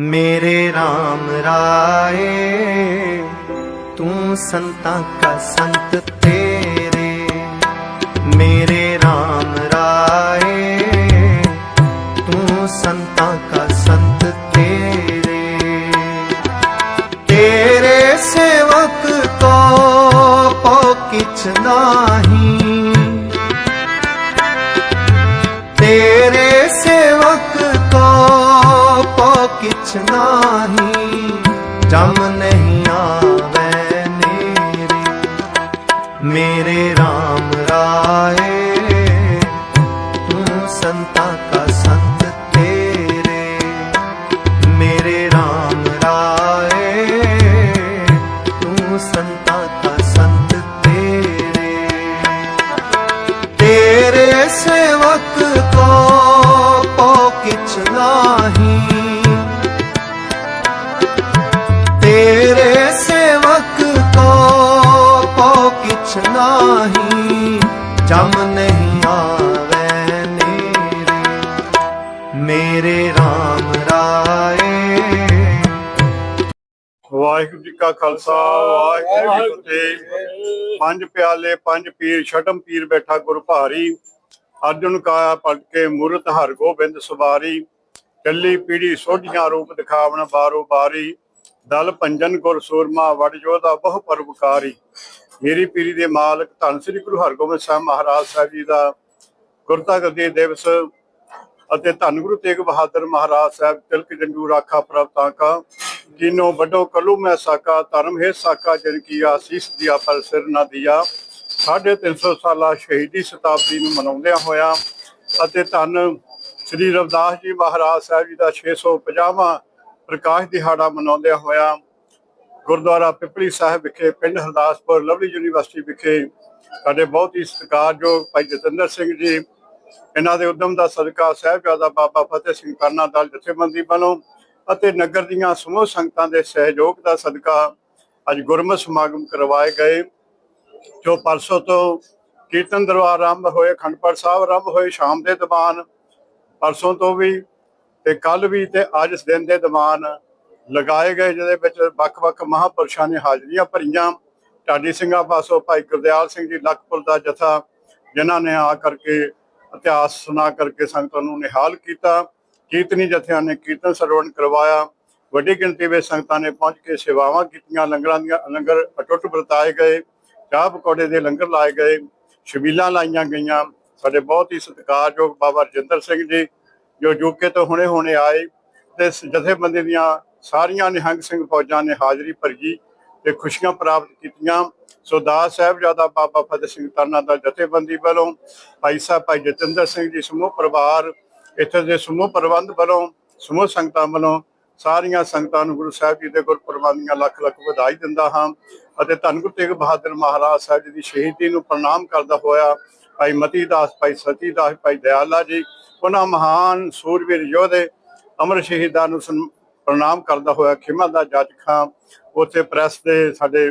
ਮੇਰੇ RAM ਰਾਏ, ਤੂੰ ਸੰਤਾਂ ਕਾ ਸੰਤ ਤੇਰੇ। ਮੇਰੇ RAM ਰਾਏ, ਤੂੰ ਸੰਤਾਂ ਕਾ ਸੰਤ ਤੇਰੇ। ਤੇਰੇ ਸੇਵਕ ਕੋ ਪੋ ਕਿਛ ਕਿਛ ਨਾਹੀ ਜਮ ਵਾਹਿਗੁਰੂ ਜੀ ਕਾ ਖਾਲਸਾ, ਵਾਹਿਗੁਰੂ ਜੀ ਕੀ ਫਤਿਹ। ਪੰਜ ਪਿਆਲੇ, ਪੰਜ ਪੀਰ, ਛਟਮ ਪੀਰ ਬੈਠਾ ਗੁਰ ਭਾਰੀ। ਅਰਜੁਨ ਕਾਇਆ ਪਲਟ ਕੇ ਮੂਰਤ ਹਰ ਗੋਬਿੰਦ ਸਵਾਰੀ। ਚੱਲੀ ਪੀੜੀ ਸੋਢੀਆਂ ਰੂਪ ਦਿਖਾਵਣ ਬਾਰੋ ਬਾਰੀ। ਦਲ ਪੰਜਨ ਗੁਰ ਸੂਰਮਾ, ਵਡ ਜੋਧਾ ਬਹੁ ਪਰਉਪਕਾਰੀ ਮੇਰੀ ਪੀਰੀ ਦੇ ਮਾਲਕ ਧੰਨ ਸ੍ਰੀ ਗੁਰੂ ਹਰਗੋਬਿੰਦ ਸਾਹਿਬ ਮਹਾਰਾਜ ਸਾਹਿਬ ਜੀ ਦਾ ਗੁਰਤਾ ਗੱਦੀ ਦਿਵਸ ਅਤੇ ਧੰਨ ਗੁਰੂ ਤੇਗ ਬਹਾਦਰ ਮਹਾਰਾਜ ਸਾਹਿਬ, ਤਿਲਕ ਜੰਜੂ ਰਾਖਾ ਪ੍ਰਭਤਾ ਕਾ ਜਿਨੋ ਵੱਡੋ ਕਲੂ ਮੈਂ ਸਾਕਾ, ਧਰਮ ਹੈ ਸਾਕਾ, ਜਨ ਕੀਆ ਸੀਸ ਦਿਆ ਪਰ ਸਿਰ ਨਾ ਦਿਆ। ਸਾਢੇ ਤਿੰਨ ਸੌ ਸਾਲਾ ਸ਼ਹੀਦੀ ਸ਼ਤਾਬਦੀ ਨੂੰ ਮਨਾਉਂਦਿਆਂ ਹੋਇਆ ਅਤੇ ਧੰਨ ਸ੍ਰੀ ਰਵਿਦਾਸ ਜੀ ਮਹਾਰਾਜ ਸਾਹਿਬ ਜੀ ਦਾ 650ਵਾਂ ਪ੍ਰਕਾਸ਼ ਦਿਹਾੜਾ ਮਨਾਉਂਦਿਆਂ ਹੋਇਆ ਗੁਰਦੁਆਰਾ ਪਿਪਲੀ ਸਾਹਿਬ ਵਿਖੇ, ਪਿੰਡ ਹਰਦਾਸਪੁਰ ਲਵਲੀ ਯੂਨੀਵਰਸਿਟੀ ਵਿਖੇ ਸਾਡੇ ਬਹੁਤ ਹੀ ਸਤਿਕਾਰਯੋਗ ਭਾਈ ਜਤਿੰਦਰ ਸਿੰਘ ਜੀ, ਇਹਨਾਂ ਦੇ ਉਦਮ ਦਾ ਸਦਕਾ ਸਾਹਿਬਜ਼ਾਦਾ ਬਾਬਾ ਫਤਿਹ ਸਿੰਘ ਕਰਨਾ ਦਲ ਜਥੇਬੰਦੀ ਵੱਲੋਂ ਅਤੇ ਨਗਰ ਦੀਆਂ ਸਮੂਹ ਸੰਗਤਾਂ ਦੇ ਸਹਿਯੋਗ ਦਾ ਸਦਕਾ ਅੱਜ ਗੁਰਮਤਿ ਸਮਾਗਮ ਕਰਵਾਏ ਗਏ, ਜੋ ਪਰਸੋਂ ਤੋਂ ਕੀਰਤਨ ਦਰਬਾਰ ਆਰੰਭ ਹੋਏ ਖੰਡਪੜ ਸਾਹਿਬ ਆਰੰਭ ਹੋਏ, ਸ਼ਾਮ ਦੇ ਦੀਵਾਨ ਪਰਸੋਂ ਤੋਂ ਵੀ ਤੇ ਕੱਲ ਵੀ ਤੇ ਅੱਜ ਇਸ ਦਿਨ ਦੇ ਦੀਵਾਨ ਲਗਾਏ ਗਏ, ਜਿਹਦੇ ਵਿੱਚ ਵੱਖ-ਵੱਖ ਮਹਾਂਪੁਰਸ਼ਾਂ ਨੇ ਹਾਜ਼ਰੀਆਂ ਭਰੀਆਂ। ਢਾਡੀ ਸਿੰਘਾਂ ਪਾਸੋਂ ਭਾਈ ਗੁਰਦਿਆਲ ਸਿੰਘ ਜੀ ਲਖਪੁਰ ਦਾ ਜਥਾ, ਜਿਨ੍ਹਾਂ ਨੇ ਆ ਕਰਕੇ ਇਤਿਹਾਸ ਸੁਣਾ ਕਰਕੇ ਸੰਗਤਾਂ ਨੂੰ ਨਿਹਾਲ ਕੀਤਾ। ਕੀਰਤਨੀ ਜਥਿਆਂ ਨੇ ਕੀਰਤਨ ਸਰਵਣ ਕਰਵਾਇਆ। ਵੱਡੀ ਗਿਣਤੀ ਵਿੱਚ ਸੰਗਤਾਂ ਨੇ ਪਹੁੰਚ ਕੇ ਸੇਵਾਵਾਂ ਕੀਤੀਆਂ। ਲੰਗਰਾਂ ਦੀਆਂ ਲੰਗਰ ਅਟੁੱਟ ਵਰਤਾਏ ਗਏ। ਚਾਹ ਪਕੌੜੇ ਦੇ ਲੰਗਰ ਲਾਏ ਗਏ। ਸ਼ਬੀਲਾਂ ਲਾਈਆਂ ਗਈਆਂ। ਸਾਡੇ ਬਹੁਤ ਹੀ ਸਤਿਕਾਰਯੋਗ ਬਾਬਾ ਰਜਿੰਦਰ ਸਿੰਘ ਜੀ, ਜੋ ਯੂਕੇ ਤੋਂ ਹੁਣੇ ਹੁਣੇ ਆਏ ਤੇ ਜਥੇਬੰਦੀ ਦੀਆਂ ਸਾਰੀਆਂ ਨਿਹੰਗ ਸਿੰਘ ਫੌਜਾਂ ਨੇ ਹਾਜ਼ਰੀ ਭਰੀ ਤੇ ਖੁਸ਼ੀਆਂ ਪ੍ਰਾਪਤ ਕੀਤੀਆਂ। ਸੋ ਸਾਹਿਬਜ਼ਾਦਾ ਬਾਬਾ ਫਤਿਹ ਸਿੰਘ ਤਰਨਾ ਦਾ ਜਥੇਬੰਦੀ ਵੱਲੋਂ ਭਾਈ ਸਾਹਿਬ ਭਾਈ ਜਤਿੰਦਰ ਸਿੰਘ ਜੀ ਸਮੂਹ ਪਰਿਵਾਰ ਇੱਥੇ ਦੇ ਸਮੂਹ ਪ੍ਰਬੰਧ ਵੱਲੋਂ, ਸਮੂਹ ਸੰਗਤਾਂ ਵੱਲੋਂ ਸਾਰੀਆਂ ਸੰਗਤਾਂ ਨੂੰ ਗੁਰੂ ਸਾਹਿਬ ਜੀ ਦੇ ਗੁਰਪੁਰਬਾਂ ਦੀਆਂ ਲੱਖ ਲੱਖ ਵਧਾਈ ਦਿੰਦਾ ਹਾਂ ਅਤੇ ਧੰਨ ਗੁਰੂ ਤੇਗ ਬਹਾਦਰ ਮਹਾਰਾਜ ਸਾਹਿਬ ਜੀ ਦੀ ਸ਼ਹੀਦੀ ਨੂੰ ਪ੍ਰਣਾਮ ਕਰਦਾ ਹੋਇਆ ਭਾਈ ਮਤੀ ਦਾਸ, ਭਾਈ ਸਤੀ ਦਾਸ, ਭਾਈ ਦਿਆਲਾ ਜੀ, ਉਹਨਾਂ ਮਹਾਨ ਸੂਰਵੀਰ ਯੋਧੇ ਅਮਰ ਸ਼ਹੀਦਾਂ ਨੂੰ ਸਨ- ਪ੍ਰਣਾਮ ਕਰਦਾ ਹੋਇਆ ਖਿਮਾ ਦਾ ਜੱਜ ਖਾਂ ਉੱਥੇ ਪ੍ਰੈਸ ਦੇ ਸਾਡੇ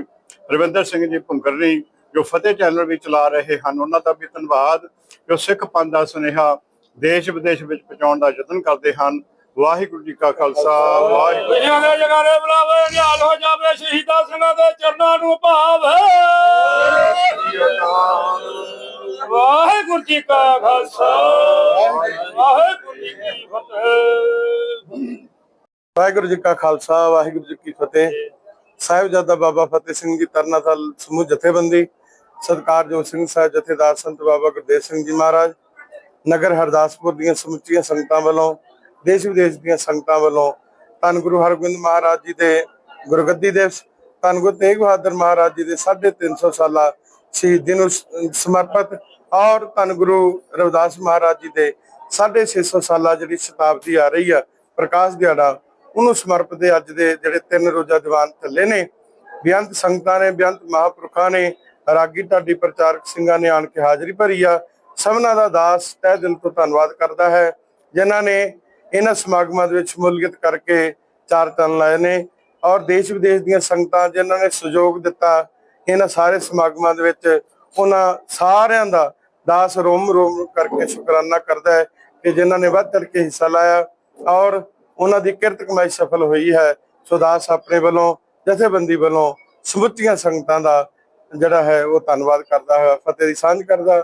ਰਵਿੰਦਰ ਸਿੰਘ ਜੀ ਭੁੰਗਰਨੀ ਜੋ ਫਤਿਹ ਚੈਨਲ ਵੀ ਚਲਾ ਰਹੇ ਹਨ, ਉਹਨਾਂ ਦਾ ਵੀ ਧੰਨਵਾਦ। ਜੋ ਸਿੱਖ ਪੰਥ ਦਾ ਸੁਨੇਹਾ ਦੇਸ਼ ਵਿਦੇਸ਼ ਵਿੱਚ ਪਹੁੰਚਾਉਣ ਦਾ ਯਤਨ ਕਰਦੇ ਹਨ। ਵਾਹਿਗੁਰੂ ਜੀ ਕਾ ਖਾਲਸਾ ਵਾਹਿਗੁਰੂ ਦੁਨੀਆ ਦੇ ਜਗਾਰੇ ਬੁਲਾਵੇ ਨਿਹਾਲ ਹੋ ਜਾਵੇ ਸ਼ਹੀਦਾਂ ਸਿੰਘਾਂ ਦੇ ਚਰਨਾਂ ਨੂੰ ਭਾਵੇ ਵਾਹਿਗੁਰੂ ਜੀ ਕਾ ਖਾਲਸਾ ਵਾਹਿਗੁਰੂ ਜੀ ਕੀ ਫਤਿਹ। ਵਾਹਿਗੁਰੂ ਜੀ ਕਾ ਖਾਲਸਾ ਵਾਹਿਗੁਰੂ ਜੀ ਕੀ ਫਤਿਹ। ਸਾਹਿਬਜ਼ਾਦਾ ਬਾਬਾ ਫਤਿਹ ਸਿੰਘ ਜੀ ਤਰਨਾਥਲ ਸਮੂਹ ਜਥੇਬੰਦੀ ਸਤਿਕਾਰਯੋਗ ਸਿੰਘ ਸਾਹਿਬ ਜਥੇਦਾਰ ਸੰਤ ਬਾਬਾ ਗੁਰਦੇਵ ਸਿੰਘ ਜੀ ਮਹਾਰਾਜ ਨਗਰ ਹਰਦਾਸਪੁਰ ਦੀਆਂ ਸਮੁੱਚੀਆਂ ਸੰਗਤਾਂ ਵੱਲੋਂ, ਦੇਸ਼ ਵਿਦੇਸ਼ ਦੀਆਂ ਸੰਗਤਾਂ ਵੱਲੋਂ ਧੰਨ ਗੁਰੂ ਹਰਗੋਬਿੰਦ ਮਹਾਰਾਜ ਜੀ ਦੇ ਗੁਰਗੱਦੀ ਦਿਵਸ, ਧੰਨ ਗੁਰੂ ਤੇਗ ਬਹਾਦਰ ਮਹਾਰਾਜ ਜੀ ਦੇ 350 ਸਾਲਾ ਸ਼ਹੀਦੀ ਨੂੰ ਸਮਰਪਿਤ ਔਰ ਧੰਨ ਗੁਰੂ ਰਵਿਦਾਸ ਮਹਾਰਾਜ ਜੀ ਦੇ 650 ਸਾਲਾ ਜਿਹੜੀ ਸ਼ਤਾਬਦੀ ਆ ਰਹੀ ਆ, ਪ੍ਰਕਾਸ਼ ਦਿਹਾੜਾ, ਉਹਨੂੰ ਸਮਰਪਿਤ ਹੈ ਅੱਜ ਦੇ ਜਿਹੜੇ ਤਿੰਨ ਰੋਜ਼ਾ ਦੀਵਾਨ ਥੱਲੇ ਨੇ। ਬੇਅੰਤ ਸੰਗਤਾਂ ਨੇ, ਬੇਅੰਤ ਮਹਾਂਪੁਰਖਾਂ ਨੇ, ਰਾਗੀ ਢਾਡੀ ਪ੍ਰਚਾਰਕ ਸਿੰਘਾਂ ਨੇ ਆਣ ਕੇ ਹਾਜ਼ਰੀ ਭਰੀ ਆ। ਸਭਨਾਂ ਦਾ ਦਾਸ ਤਹਿ ਦਿਲ ਤੋਂ ਧੰਨਵਾਦ ਕਰਦਾ ਹੈ, ਜਿਨ੍ਹਾਂ ਨੇ ਇਹਨਾਂ ਸਮਾਗਮਾਂ ਦੇ ਵਿੱਚ ਸ਼ਮੂਲੀਅਤ ਕਰਕੇ ਚਾਰ ਚੰਨ ਲਾਏ ਨੇ ਔਰ ਦੇਸ਼ ਵਿਦੇਸ਼ ਦੀਆਂ ਸੰਗਤਾਂ ਜਿਨ੍ਹਾਂ ਨੇ ਸਹਿਯੋਗ ਦਿੱਤਾ ਇਹਨਾਂ ਸਾਰੇ ਸਮਾਗਮਾਂ ਦੇ ਵਿੱਚ, ਉਹਨਾਂ ਸਾਰਿਆਂ ਦਾ ਦਾਸ ਰੋਮ ਰੋਮ ਕਰਕੇ ਸ਼ੁਕਰਾਨਾ ਕਰਦਾ ਹੈ ਕਿ ਜਿਨ੍ਹਾਂ ਨੇ ਵੱਧ ਚੜ ਕੇ ਹਿੱਸਾ ਲਾਇਆ ਔਰ ਉਹਨਾਂ ਦੀ ਕਿਰਤ ਕਮਾਈ ਸਫਲ ਹੋਈ ਹੈ। ਸੋ ਦਾਸ ਆਪਣੇ ਵੱਲੋਂ, ਜਥੇਬੰਦੀ ਵੱਲੋਂ ਸਮੁੱਚੀਆਂ ਸੰਗਤਾਂ ਦਾ ਜਿਹੜਾ ਹੈ ਉਹ ਧੰਨਵਾਦ ਕਰਦਾ ਹੈ, ਫਤਿਹ ਦੀ ਸਾਂਝ ਕਰਦਾ